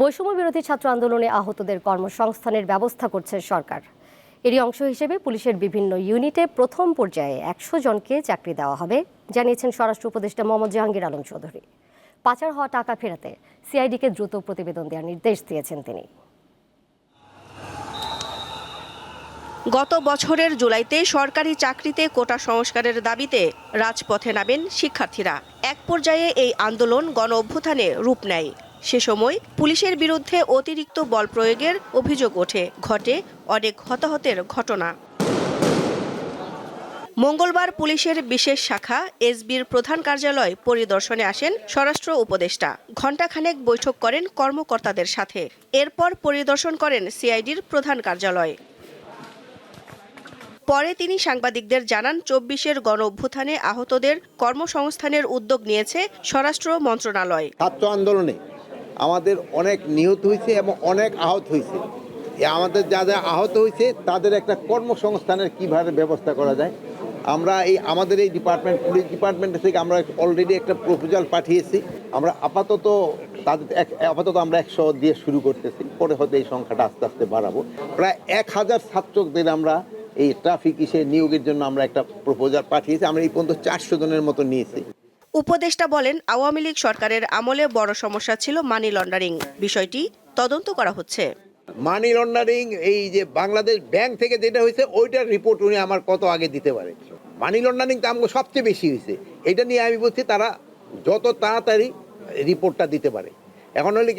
বৈষম্য বিরোধী ছাত্র আন্দোলনে আহতদের কর্মসংস্থানের ব্যবস্থা করছে সরকার। এরই অংশ হিসেবে পুলিশের বিভিন্ন ইউনিটে প্রথম পর্যায়ে একশো জনকে চাকরি দেওয়া হবে, জানিয়েছেন স্বরাষ্ট্র উপদেষ্টা মোহাম্মদ জাহাঙ্গীর আলম চৌধুরী। পাচার হওয়া টাকা ফেরাতে সিআইডিকে দ্রুত প্রতিবেদন দেওয়ার নির্দেশ দিয়েছেন তিনি। গত বছরের জুলাইতে সরকারি চাকরিতে কোটা সংস্কারের দাবিতে রাজপথে নামেন শিক্ষার্থীরা। এক পর্যায়ে এই আন্দোলন গণ অভ্যুত্থানে রূপ নেয়। সে সময় পুলিশের বিরুদ্ধে অতিরিক্ত বল প্রয়োগের অভিযোগ ওঠে। ঘটে অনেক হতাহতের ঘটনা। মঙ্গলবার পুলিশের বিশেষ শাখা এসবির প্রধান কার্যালয় পরিদর্শনে আসেন স্বরাষ্ট্র উপদেষ্টা। ঘণ্টাখানেক বৈঠক করেন কর্মকর্তাদের সাথে। এরপর পরিদর্শন করেন সিআইডির প্রধান কার্যালয়। পরে তিনি সাংবাদিকদের জানান, চব্বিশের গণ অভ্যুত্থানে আহতদের কর্মসংস্থানের উদ্যোগ নিয়েছে স্বরাষ্ট্র মন্ত্রণালয়। ছাত্র আন্দোলনে আমাদের অনেক নিহত হয়েছে এবং অনেক আহত হয়েছে। আমাদের যা যা আহত হয়েছে, তাদের একটা কর্মসংস্থানের কীভাবে ব্যবস্থা করা যায়? আমরা এই, আমাদের এই ডিপার্টমেন্ট পুলিশ ডিপার্টমেন্ট থেকে আমরা অলরেডি একটা প্রপোজাল পাঠিয়েছি। আমরা আপাতত তাদের এক- আপাতত আমরা একশো দিয়ে শুরু করতেছি। পরে হয়তো এই সংখ্যাটা আস্তে আস্তে বাড়াবো। প্রায় এক হাজার ছাত্রদের আমরা এই ট্রাফিক ইসে নিয়োগের জন্য আমরা একটা প্রপোজাল পাঠিয়েছি। আমরা এই পর্যন্ত চারশো জনের মতো নিয়েছি। উপদেষ্টা বলেন, আওয়ামী লীগ সরকারের আমলে বড় সমস্যা ছিল মানি লন্ডারিং। বিষয়টি তদন্ত করা হচ্ছে। মানি লন্ডারিং, এই যে বাংলাদেশ ব্যাংক থেকে যেটা হয়েছে, ওইটার রিপোর্ট উনি আমার কত আগে দিতে পারে মানি লন্ডারিং তো আমাকে সবচেয়ে বেশি হয়েছে। এটা নিয়ে আমি বলছি, তারা যত তাড়াতাড়ি রিপোর্টটা দিতে পারে। এখন হলে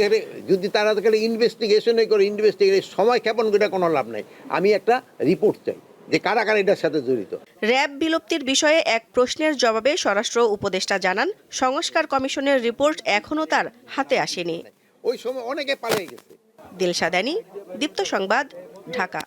যদি তারা ইনভেস্টিগেশনে করে ইনভেস্টিগেশন সময় ক্ষেপণ করে কোনো লাভ নাই। আমি একটা রিপোর্ট চাই। যে কারা কারা এটার সাথে জড়িত। র্যাব বিলুপ্তির বিষয়ে এক প্রশ্নের জবাবে স্বরাষ্ট্র উপদেষ্টা জানান সংস্কার কমিশনের রিপোর্ট এখনও তার হাতে আসেনি। ওই সময় অনেকে পালিয়ে গেছে। দিলশাদানি দীপ্ত সংবাদ ঢাকা।